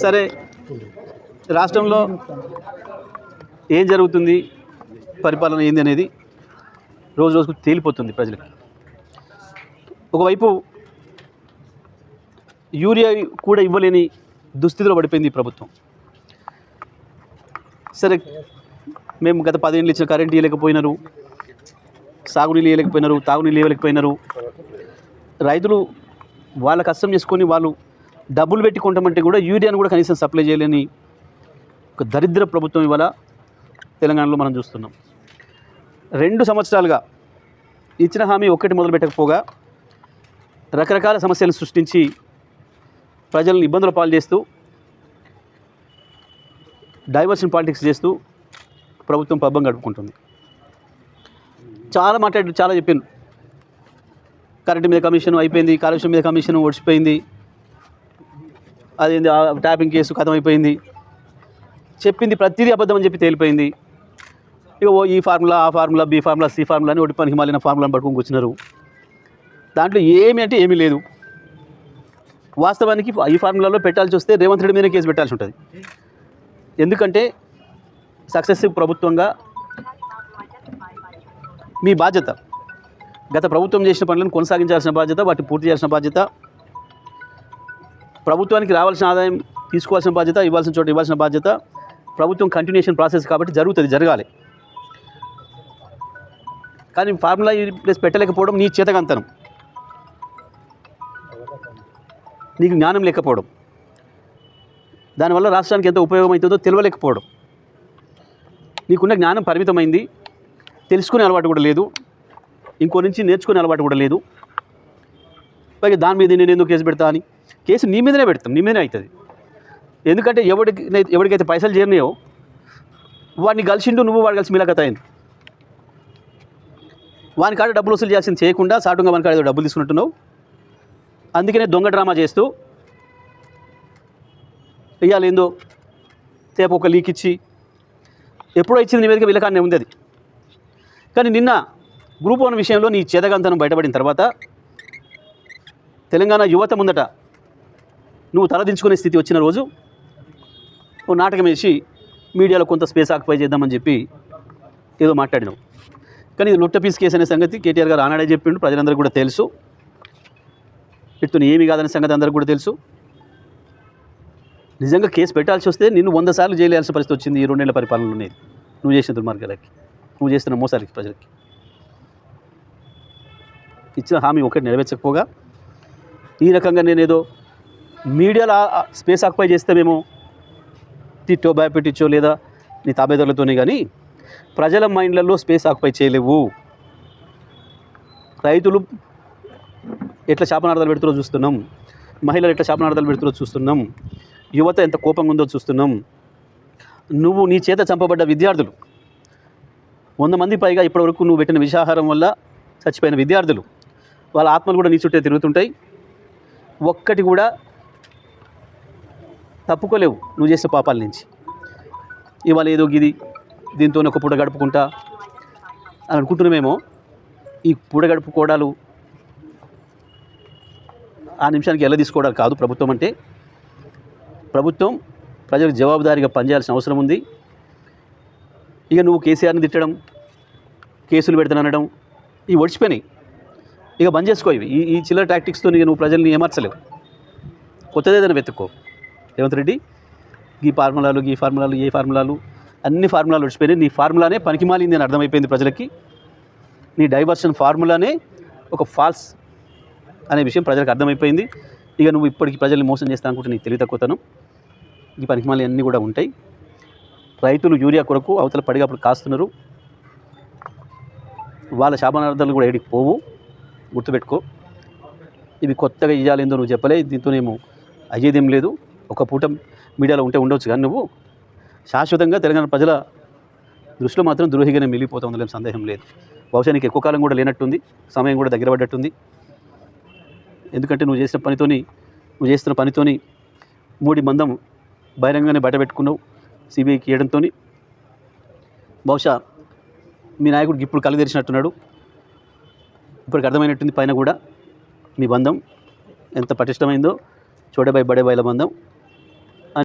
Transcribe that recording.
సరే రాష్ట్రంలో ఏం జరుగుతుంది? పరిపాలన ఏంది అనేది రోజు రోజుకు తేలిపోతుంది ప్రజలకు. ఒకవైపు యూరియా కూడా ఇవ్వలేని దుస్థితిలో పడిపోయింది ఈ ప్రభుత్వం. సరే మేము గత పదేళ్ళు ఇచ్చిన కరెంట్ ఇవ్వలేకపోయినారు సాగునీళ్ళు ఇవ్వలేకపోయినారు తాగునీళ్ళు ఇవ్వలేకపోయినారు. రైతులు వాళ్ళ కష్టం చేసుకొని వాళ్ళు డబ్బులు పెట్టి కొంటామంటే కూడా యూరియాను కూడా కనీసం సప్లై చేయలేని ఒక దరిద్ర ప్రభుత్వం ఇవాళ తెలంగాణలో మనం చూస్తున్నాం. రెండు సంవత్సరాలుగా ఇచ్చిన హామీ ఒక్కటి మొదలు పెట్టకపోగా రకరకాల సమస్యలను సృష్టించి ప్రజలను ఇబ్బందుల పాలు చేస్తూ డైవర్షన్ పాలిటిక్స్ చేస్తూ ప్రభుత్వం పబ్బం గడుపుకుంటుంది. చాలా మాట్లాడి చాలా చెప్పాను కరెంటు మీద కమిషన్ అయిపోయింది కాలుష్యం మీద కమిషన్ ఓడిచిపోయింది అది ట్యాపింగ్ కేసు కథం అయిపోయింది చెప్పింది ప్రతిదీ అబద్ధం అని చెప్పి తేలిపోయింది. ఇక ఓ ఈ ఫార్ములా ఆ formula B formula C formula అని ఒకటి పనికి మాలిన ఫార్ములాని పట్టుకుని కూర్చున్నారు. దాంట్లో ఏమి అంటే ఏమీ లేదు. వాస్తవానికి ఈ ఫార్ములాలో పెట్టాల్సి వస్తే రేవంత్ రెడ్డి మీద కేసు పెట్టాల్సి ఉంటుంది. ఎందుకంటే సక్సెసివ్ ప్రభుత్వంగా మీ బాధ్యత. గత ప్రభుత్వం చేసిన పనులను కొనసాగించాల్సిన బాధ్యత వాటిని పూర్తి చేయాల్సిన బాధ్యత ప్రభుత్వానికి రావాల్సిన ఆదాయం తీసుకోవాల్సిన బాధ్యత ఇవ్వాల్సిన చోట ఇవ్వాల్సిన బాధ్యత ప్రభుత్వం కంటిన్యూషన్ ప్రాసెస్ కాబట్టి జరుగుతుంది జరగాలి. కానీ ఫార్ములా ప్లేస్ పెట్టలేకపోవడం నీ చేతకంతనం. నీకు జ్ఞానం లేకపోవడం. దానివల్ల రాష్ట్రానికి ఎంత ఉపయోగం అవుతుందో తెలియలేకపోవడం. నీకున్న జ్ఞానం పరిమితమైంది. తెలుసుకునే అలవాటు కూడా లేదు. ఇంకో నుంచి నేర్చుకునే అలవాటు కూడా లేదు. పైగా దాని మీద నేను ఎందుకు కేసు పెడతా అని? కేసు నీ మీదనే పెడతాం నీ మీదనే అవుతుంది. ఎందుకంటే ఎవరికి ఎవరికైతే పైసలు చేరినాయో వాడిని కలిసిండు నువ్వు వాడు కలిసి మీలాగత అయింది వాని కాడ డబ్బులు వసూలు చేయాల్సింది చేయకుండా సాటుగా వాని కాడ ఏదో డబ్బులు తీసుకుంటున్నావు అందుకనే దొంగ డ్రామా చేస్తూ ఇవాళ ఏందో తేపు ఒక లీక్ ఇచ్చి ఎప్పుడో ఇచ్చింది నివేదిక విలకాన్నే ఉంది అది కానీ నిన్న గ్రూప్ వన్ విషయంలో నీ చేతగంతనం బయటపడిన తర్వాత తెలంగాణ యువత ముందట నువ్వు తలదించుకునే స్థితి వచ్చిన రోజు ఓ నాటకం వేసి మీడియాలో కొంత స్పేస్ ఆక్యుపై చేద్దామని చెప్పి ఏదో మాట్లాడినావు కానీ ఇది లొట్ట పీస్ కేసు అనే సంగతి కేటీఆర్ గారు ఆనాడే చెప్పిండు ప్రజలందరికీ కూడా తెలుసు. ఇటు ఏమి కాదనే సంగతి అందరికీ కూడా తెలుసు. నిజంగా కేసు పెట్టాల్సి వస్తే నిన్ను వంద సార్లు జైలేయాల్సిన పరిస్థితి వచ్చింది ఈ రెండేళ్ళ పరిపాలనలో ఉండేది నువ్వు చేసిన దుర్మార్గాలకి నువ్వు చేస్తున్న మోసాలకి ప్రజలకి. ఇచ్చిన హామీ ఒకటి నెరవేర్చకపోగా ఈ రకంగా నేనేదో మీడియాలో స్పేస్ ఆక్యుపై చేస్తామేమో తిట్టో భయపెట్టించో లేదా నీ తాబేదారులతోనే కానీ ప్రజల మైండ్లలో స్పేస్ ఆక్యుపై చేయలేవు. రైతులు ఎట్లా శాపనార్థాలు పెడుతురో చూస్తున్నాం. మహిళలు ఎట్లా శాపనార్థాలు పెడుతురో చూస్తున్నాం. యువత ఎంత కోపంగా ఉందో చూస్తున్నాం. నువ్వు నీ చేత చంపబడ్డ విద్యార్థులు. వంద మంది పైగా ఇప్పటివరకు నువ్వు పెట్టిన విషాహారం వల్ల చచ్చిపోయిన విద్యార్థులు. వాళ్ళ ఆత్మలు కూడా నీ చుట్టే తిరుగుతుంటాయి. ఒక్కటి కూడా తప్పుకోలేవు. నువ్వు చేసిన పాపాల నుంచి. ఇవాళ ఏదో గిది దీంతో ఒక పూట గడుపుకుంటా అని అనుకుంటున్నామేమో. ఈ పూట గడుపుకోవడాలు ఆ నిమిషానికి ఎలా తీసుకోవడాలు కాదు ప్రభుత్వం అంటే. ప్రభుత్వం ప్రజలకు జవాబుదారీగా పనిచేయాల్సిన అవసరం ఉంది. ఇక నువ్వు కేసీఆర్ని తిట్టడం కేసులు పెడతానడం ఇవి ఒడిచిపోయినాయి. ఇక బంద్ చేసుకో ఇవి. ఈ ఈ చిల్లర టాక్టిక్స్తో ఇక నువ్వు ప్రజల్ని ఏమార్చలేవు. కొత్తది ఏదైనా వెతుక్కో. రేవంత్ రెడ్డి. ఈ ఫార్ములాలు ఈ ఫార్ములాలు ఏ ఫార్ములాలు అన్ని ఫార్ములాలు వచ్చిపోయినాయి నీ ఫార్ములానే పనికిమాలింది అని అర్థమైపోయింది ప్రజలకి. నీ డైవర్షన్ ఫార్ములానే ఒక ఫాల్స్ అనే విషయం ప్రజలకు అర్థమైపోయింది. ఇక నువ్వు ఇప్పటికి ప్రజల్ని మోసం చేస్తా అనుకుంటే నీకు తెలివి తక్కువతనం. ఈ పనికిమాలి అన్నీ కూడా ఉంటాయి. రైతులు యూరియా కొరకు అవతల పడిగప్పుడు కాస్తున్నారు. వాళ్ళ శాపనార్థాలు కూడా ఏడికి పోవు. గుర్తుపెట్టుకో. ఇవి కొత్తగా ఇవ్వాలేందో నువ్వు చెప్పలే. దీంతోనేమో అయ్యేదేం లేదు. ఒక పూట మీడియాలో ఉంటే ఉండొచ్చు కానీ నువ్వు శాశ్వతంగా తెలంగాణ ప్రజల దృష్టిలో మాత్రం ద్రోహిగానే మిగిలిపోతుందిలేం సందేహం లేదు. బహుశా నీకు ఎక్కువ కాలం కూడా లేనట్టుంది సమయం కూడా దగ్గర పడ్డట్టుంది ఎందుకంటే నువ్వు చేసిన పనితోని నువ్వు చేస్తున్న పనితోని మూడి మందం బహిరంగంగానే బయట పెట్టుకున్నావు సిబిఐకి ఇవ్వడంతో బహుశా మీ నాయకుడికి ఇప్పుడు కళ్ళు తెరిచినట్టున్నాడు. ఇప్పటికి అర్థమైనట్టుంది పైన కూడా మీ బంధం ఎంత పటిష్టమైందో చోడబాయి బడేబాయిల బంధం.